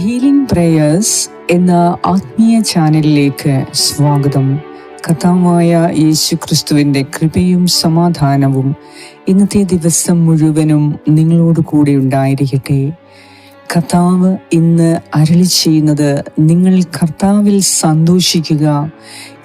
Healing prayers എന്ന ആത്മീയ ചാനലിലേക്ക് സ്വാഗതം. കഥാവായ യേശു ക്രിസ്തുവിന്റെ കൃപയും സമാധാനവും ഇന്നത്തെ ദിവസം മുഴുവനും നിങ്ങളോട് കൂടെ ഉണ്ടായിരിക്കട്ടെ. കർത്താവ് ഇന്ന് അരളി ചെയ്യുന്നത് നിങ്ങൾ കർത്താവിൽ സന്തോഷിക്കുക.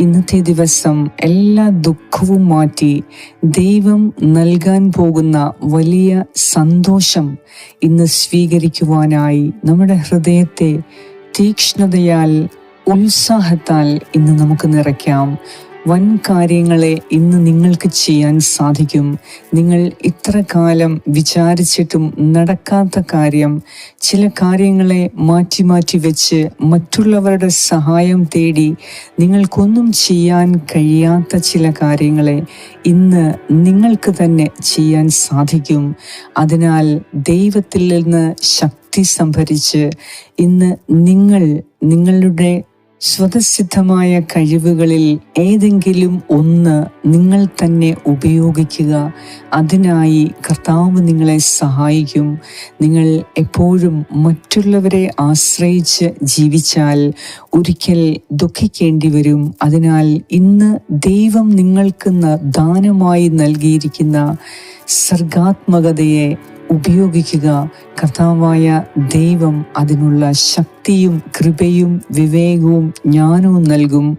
ഇന്നത്തെ ദിവസം എല്ലാ ദുഃഖവും മാറ്റി ദൈവം നൽകാൻ പോകുന്ന വലിയ സന്തോഷം ഇന്ന് സ്വീകരിക്കുവാനായി നമ്മുടെ ഹൃദയത്തെ തീക്ഷ്ണതയാൽ ഉത്സാഹത്താൽ ഇന്ന് നമുക്ക് നിറയ്ക്കാം. വൻ കാര്യങ്ങളെ ഇന്ന് നിങ്ങൾക്ക് ചെയ്യാൻ സാധിക്കും. നിങ്ങൾ ഇത്ര കാലം വിചാരിച്ചിട്ടും നടക്കാത്ത കാര്യം ചില കാര്യങ്ങളെ മാറ്റി മാറ്റി വെച്ച് മറ്റുള്ളവരുടെ സഹായം തേടി നിങ്ങൾക്കൊന്നും ചെയ്യാൻ കഴിയാത്ത ചില കാര്യങ്ങളെ ഇന്ന് നിങ്ങൾക്ക് തന്നെ ചെയ്യാൻ സാധിക്കും. അതിനാൽ ദൈവത്തിൽ നിന്ന് ശക്തി സംഭരിച്ച് ഇന്ന് നിങ്ങൾ നിങ്ങളുടെ സ്വതസിദ്ധമായ കഴിവുകളിൽ ഏതെങ്കിലും ഒന്ന് നിങ്ങൾ തന്നെ ഉപയോഗിക്കുക. അതിനായി കർത്താവ് നിങ്ങളെ സഹായിക്കും. നിങ്ങൾ എപ്പോഴും മറ്റുള്ളവരെ ആശ്രയിച്ച് ജീവിച്ചാൽ ഒരിക്കൽ ദുഃഖിക്കേണ്ടി വരും. അതിനാൽ ഇന്ന് ദൈവം നിങ്ങൾക്ക് ദാനമായി നൽകിയിരിക്കുന്ന സർഗാത്മകതയെ ഉപയോഗിക്കുക. കർത്താവായ ദൈവം അതിനുള്ള ശക്തിയും കൃപയും വിവേകവും ജ്ഞാനവും നൽകും.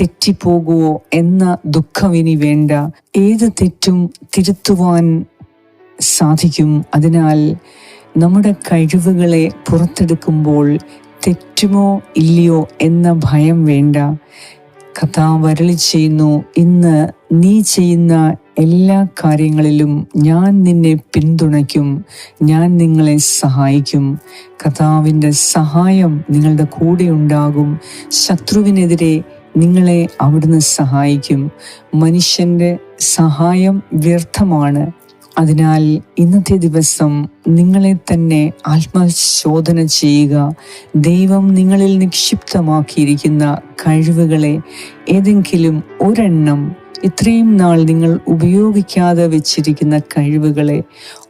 തെറ്റിപ്പോകുവോ എന്ന ദുഃഖമിനി വേണ്ട. ഏത് തെറ്റും തിരുത്തുവാൻ സാധിക്കും. അതിനാൽ നമ്മുടെ കഴിവുകളെ പുറത്തെടുക്കുമ്പോൾ തെറ്റുമോ ഇല്ലയോ എന്ന ഭയം വേണ്ട. കഥ വരളി ചെയ്യുന്നു ഇന്ന് നീ ചെയ്യുന്ന എല്ലാ കാര്യങ്ങളിലും ഞാൻ നിന്നെ പിന്തുണയ്ക്കും ഞാൻ നിങ്ങളെ സഹായിക്കും. കഥാവിന്റെ സഹായം നിങ്ങളുടെ കൂടെ ഉണ്ടാകും. ശത്രുവിനെതിരെ നിങ്ങളെ അവിടുന്ന് സഹായിക്കും. മനുഷ്യന്റെ സഹായം വ്യർത്ഥമാണ്. അതിനാൽ ഇന്നത്തെ ദിവസം നിങ്ങളെ തന്നെ ആത്മശോധന ചെയ്യുക. ദൈവം നിങ്ങളിൽ നിക്ഷിപ്തമാക്കിയിരിക്കുന്ന കഴിവുകളെ ഏതെങ്കിലും ഒരെണ്ണം ഇത്രയും നാൾ നിങ്ങൾ ഉപയോഗിക്കാതെ വെച്ചിരിക്കുന്ന കഴിവുകളെ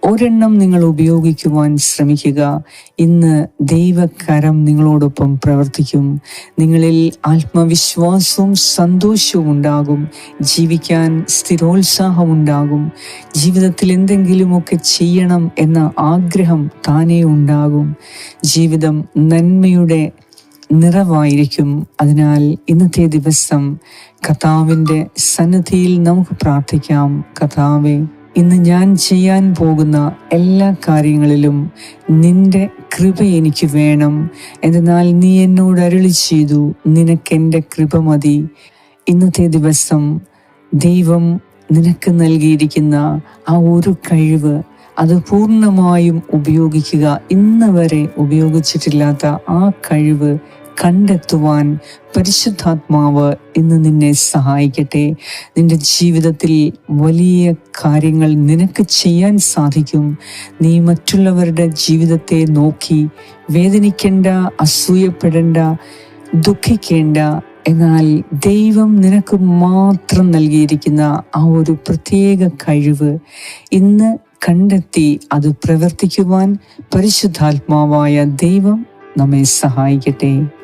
ഒരെണ്ണം നിങ്ങൾ ഉപയോഗിക്കുവാൻ ശ്രമിക്കുക. ഇന്ന് ദൈവകരം നിങ്ങളോടൊപ്പം പ്രവർത്തിക്കും. നിങ്ങളിൽ ആത്മവിശ്വാസവും സന്തോഷവും ഉണ്ടാകും. ജീവിക്കാൻ സ്ഥിരോത്സാഹം ഉണ്ടാകും. ജീവിതത്തിൽ എന്തെങ്കിലുമൊക്കെ ചെയ്യണം എന്ന ആഗ്രഹം താനേ ഉണ്ടാകും. ജീവിതം നന്മയുടെ നിറവായിരിക്കും. അതിനാൽ ഇന്നത്തെ ദിവസം കഥാവിന്റെ സന്നദ്ധിയിൽ നമുക്ക് പ്രാർത്ഥിക്കാം. കഥാവെ ഇന്ന് ഞാൻ ചെയ്യാൻ പോകുന്ന എല്ലാ കാര്യങ്ങളിലും നിന്റെ കൃപ എനിക്ക് വേണം. എന്നാൽ നീ എന്നോട് അരുളി ചെയ്തു നിനക്കെന്റെ കൃപ മതി. ഇന്നത്തെ ദിവസം ദൈവം നിനക്ക് നൽകിയിരിക്കുന്ന ആ ഒരു കഴിവ് അത് പൂർണമായും ഉപയോഗിക്കുക. ഇന്ന് വരെ ഉപയോഗിച്ചിട്ടില്ലാത്ത ആ കഴിവ് കണ്ടെത്തുവാൻ പരിശുദ്ധാത്മാവ് ഇന്ന് നിന്നെ സഹായിക്കട്ടെ. നിന്റെ ജീവിതത്തിൽ വലിയ കാര്യങ്ങൾ നിനക്ക് ചെയ്യാൻ സാധിക്കും. നീ മറ്റുള്ളവരുടെ ജീവിതത്തെ നോക്കി വേദനിക്കേണ്ട അസൂയപ്പെടേണ്ട ദുഃഖിക്കേണ്ട എന്നാൽ ദൈവം നിനക്ക് മാത്രം നൽകിയിരിക്കുന്ന ആ ഒരു പ്രത്യേക കഴിവ് ഇന്ന് കണ്ടെത്തി അത് പ്രവർത്തിക്കുവാൻ പരിശുദ്ധാത്മാവായ ദൈവം നമ്മെ സഹായിക്കട്ടെ.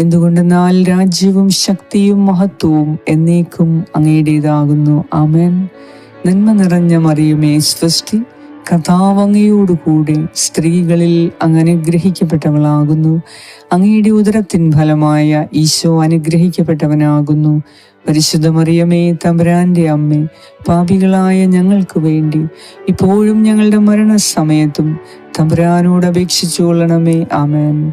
എന്തുകൊണ്ടെന്നാൽ രാജ്യവും ശക്തിയും മഹത്വവും എന്നേക്കും അങ്ങയുടേതാകുന്നു. ആമേൻ. നന്മ നിറഞ്ഞ മറിയുമേ സ്വസ്തി കഥാവങ്ങയോടുകൂടെ സ്ത്രീകളിൽ അങ്ങ് അനുഗ്രഹിക്കപ്പെട്ടവളാകുന്നു അങ്ങയുടെ ഉദരത്തിൻ ഫലമായ ഈശോ അനുഗ്രഹിക്കപ്പെട്ടവനാകുന്നു. പരിശുദ്ധ മറിയമേ തമ്പുരാന്റെ അമ്മ പാപികളായ ഞങ്ങൾക്ക് വേണ്ടി ഇപ്പോഴും ഞങ്ങളുടെ മരണസമയത്തും തമ്പുരാനോട് അപേക്ഷിച്ചു കൊള്ളണമേ ആമേൻ.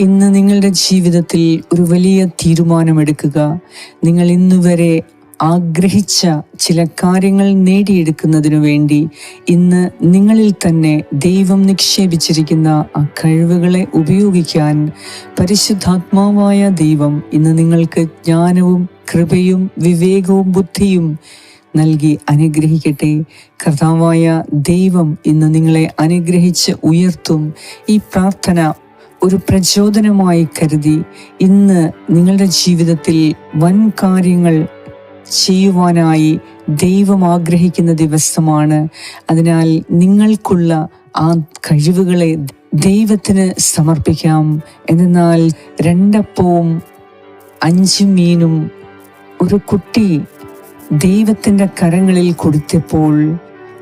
ഇന്ന് നിങ്ങളുടെ ജീവിതത്തിൽ ഒരു വലിയ തീരുമാനമെടുക്കുക. നിങ്ങൾ ഇന്നുവരെ ആഗ്രഹിച്ച ചില കാര്യങ്ങൾ നേടിയെടുക്കുന്നതിനു വേണ്ടി ഇന്ന് നിങ്ങളിൽ തന്നെ ദൈവം നിക്ഷേപിച്ചിരിക്കുന്ന ആ കഴിവുകളെ ഉപയോഗിക്കാൻ പരിശുദ്ധാത്മാവായ ദൈവം ഇന്ന് നിങ്ങൾക്ക് ജ്ഞാനവും കൃപയും വിവേകവും ബുദ്ധിയും നൽകി അനുഗ്രഹിക്കട്ടെ. കർത്താവായ ദൈവം ഇന്ന് നിങ്ങളെ അനുഗ്രഹിച്ച് ഉയർത്തും. ഈ പ്രാർത്ഥന ഒരു പ്രചോദനമായി കരുതി ഇന്ന് നിങ്ങളുടെ ജീവിതത്തിൽ വൻ കാര്യങ്ങൾ ചെയ്യുവാനായി ദൈവം ആഗ്രഹിക്കുന്ന ദിവസമാണ്. അതിനാൽ നിങ്ങൾക്കുള്ള ആ കഴിവുകളെ ദൈവത്തിന് സമർപ്പിക്കാം. എന്നാൽ രണ്ടപ്പവും അഞ്ച് മീനും ഒരു കുട്ടി ദൈവത്തിന്റെ കരങ്ങളിൽ കൊടുത്തപ്പോൾ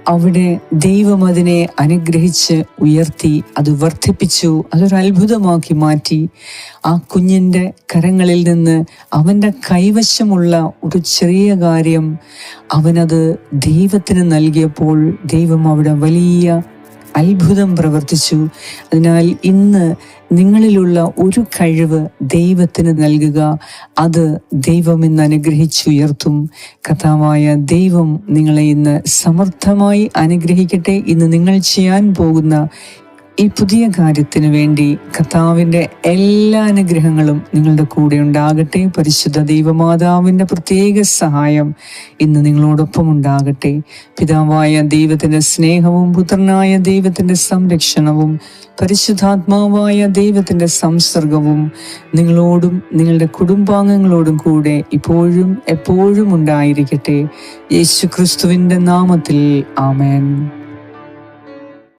അവിടെ ദൈവം അതിനെ അനുഗ്രഹിച്ച് ഉയർത്തി അത് വർദ്ധിപ്പിച്ചു അതൊരു അത്ഭുതമാക്കി മാറ്റി. ആ കുഞ്ഞിന്റെ കരങ്ങളിൽ നിന്ന് അവന്റെ കൈവശമുള്ള ഒരു ചെറിയ കാര്യം അവനത് ദൈവത്തിന് നൽകിയപ്പോൾ ദൈവം അവിടെ വലിയ അത്ഭുതം പ്രവർത്തിച്ചു. അതിനാൽ ഇന്ന് നിങ്ങളിലുള്ള ഒരു കഴിവ് ദൈവത്തിന് നൽകുക. അത് ദൈവം ഇന്ന് അനുഗ്രഹിച്ചുയർത്തും. കഥാവായ ദൈവം നിങ്ങളെ ഇന്ന് സമർത്ഥമായി അനുഗ്രഹിക്കട്ടെ ഇന്ന് നിങ്ങൾ ചെയ്യാൻ പോകുന്ന ഈ പുതിയ കാര്യത്തിന് വേണ്ടി കർത്താവിന്റെ എല്ലാ അനുഗ്രഹങ്ങളും നിങ്ങളുടെ കൂടെ ഉണ്ടാകട്ടെ. പരിശുദ്ധ ദൈവമാതാവിന്റെ പ്രത്യേക സഹായം ഇന്ന് നിങ്ങളോടൊപ്പം ഉണ്ടാകട്ടെ. പിതാവായ ദൈവത്തിന്റെ സ്നേഹവും പുത്രനായ ദൈവത്തിന്റെ സംരക്ഷണവും പരിശുദ്ധാത്മാവായ ദൈവത്തിന്റെ സംസർഗവും നിങ്ങളോടും നിങ്ങളുടെ കുടുംബാംഗങ്ങളോടും കൂടെ ഇപ്പോഴും എപ്പോഴും ഉണ്ടായിരിക്കട്ടെ. യേശു ക്രിസ്തുവിന്റെ നാമത്തിൽ ആമേൻ.